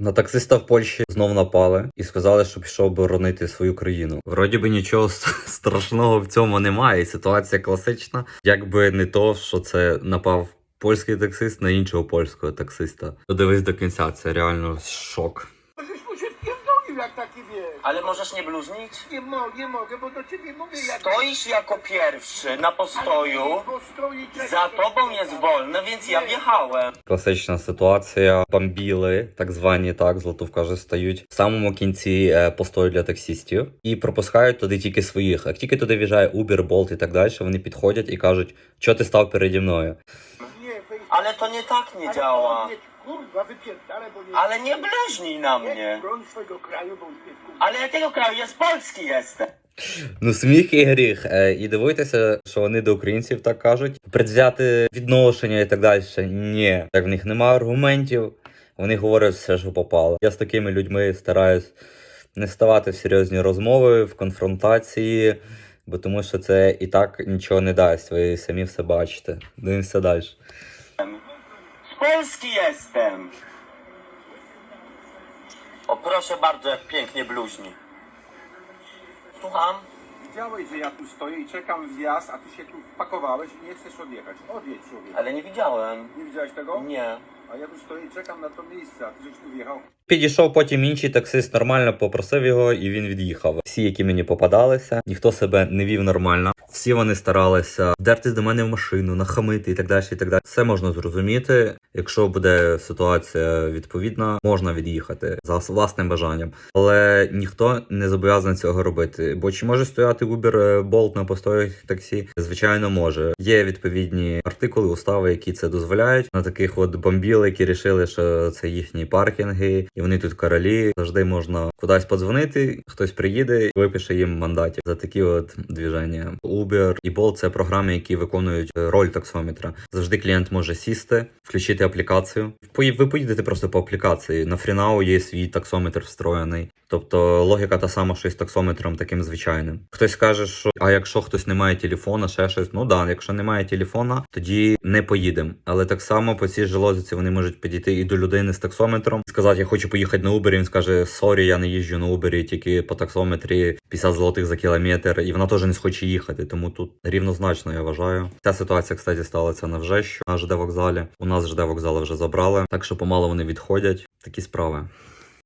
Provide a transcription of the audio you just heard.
На таксиста в Польщі знов напали і сказали, що пішов боронити свою країну. Вроді би нічого страшного в цьому немає. Ситуація класична. Якби не то, що це напав польський таксист на іншого польського таксиста. Додивись до кінця, це реально шок. Jak taki wiesz. Ale możesz nie bluźnić? Nie, mo- nie mogę, bo do ciebie mówię jak... Stoisz jako pierwszy na postoju, za tobą jest wolne, więc ja wjechałem. Класична ситуація. Бамбіли, так звані, так, Златов каже, стають в самому кінці е, постою для таксістів і пропускають туди тільки своїх. Як тільки туди в'їжджає Uber, Bolt і так далі, вони підходять і кажуть, що ти став переді мною. Ale to nie tak nie działa. odjedź, Kurwa, wypierdalę, bo nie... Ale nie bluźnij na mnie. broń swojego kraju, bo już kurwa. Ale jakiego kraju? Ja z Polski jestem. Ну, сміх і гріх. Е, І дивуйтеся, що вони до українців так кажуть. Предвзяти відношення і так далі. Ні, так в них немає аргументів. Вони говорять все, що попало. Я з такими людьми стараюсь не ставати в серйозні розмови, в конфронтації, бо тому що це і так нічого не дасть. Ви самі все бачите. Дивимося далі. Z Polski jestem. O proszę bardzo, jak pięknie bluźni. Słucham? Widziałeś, że ja tu stoję i czekam wjazd, a ty się tu wpakowałeś i nie chcesz odjechać. Odjedź człowiek. Ale nie widziałem. Nie widziałeś tego? Nie. A ja tu stoję i czekam na to miejsce, a ty żeś tu wjechał. Підійшов потім інший таксист, нормально попросив його, і він від'їхав. Всі, які мені попадалися, ніхто себе не вів нормально. Всі вони старалися вдертись до мене в машину, нахамити і так далі. І так далі. Все можна зрозуміти. Якщо буде ситуація відповідна, можна від'їхати за власним бажанням. Але ніхто не зобов'язаний цього робити. Бо чи може стояти Uber е, Bolt на постоях таксі? Звичайно, може. Є відповідні артикули, устави, які це дозволяють. На таких от бомбіл, які рішили, що це їхні паркінги, і вони тут королі. Завжди можна кудись подзвонити, хтось приїде випише їм мандатів за такі от движення. Uber і Bolt – це програми, які виконують е, роль таксометра. Завжди клієнт може сісти, включити аплікацію. Ви поїдете просто по аплікації. На Фрінау є свій таксометр встроєний. Тобто логіка та сама, що й з таксометром таким звичайним. Хтось каже, що а якщо хтось не має телефона, ще щось. Ну да, якщо немає телефона, тоді не поїдемо. Але так само по цій же лозіці вони можуть підійти і до людини з таксометром, сказати, я хочу поїхати на Uber, і він скаже, сорі, я не їжджу на Uber, тільки по таксометрі 50 злотих за кілометр, і вона теж не схоче їхати. Тому тут рівнозначно я вважаю. Ця ситуація, кстати, сталася на Вжещу, на ЖД вокзалі. У нас ЖД вокзали вже забрали, так що помало вони відходять. Такі справи.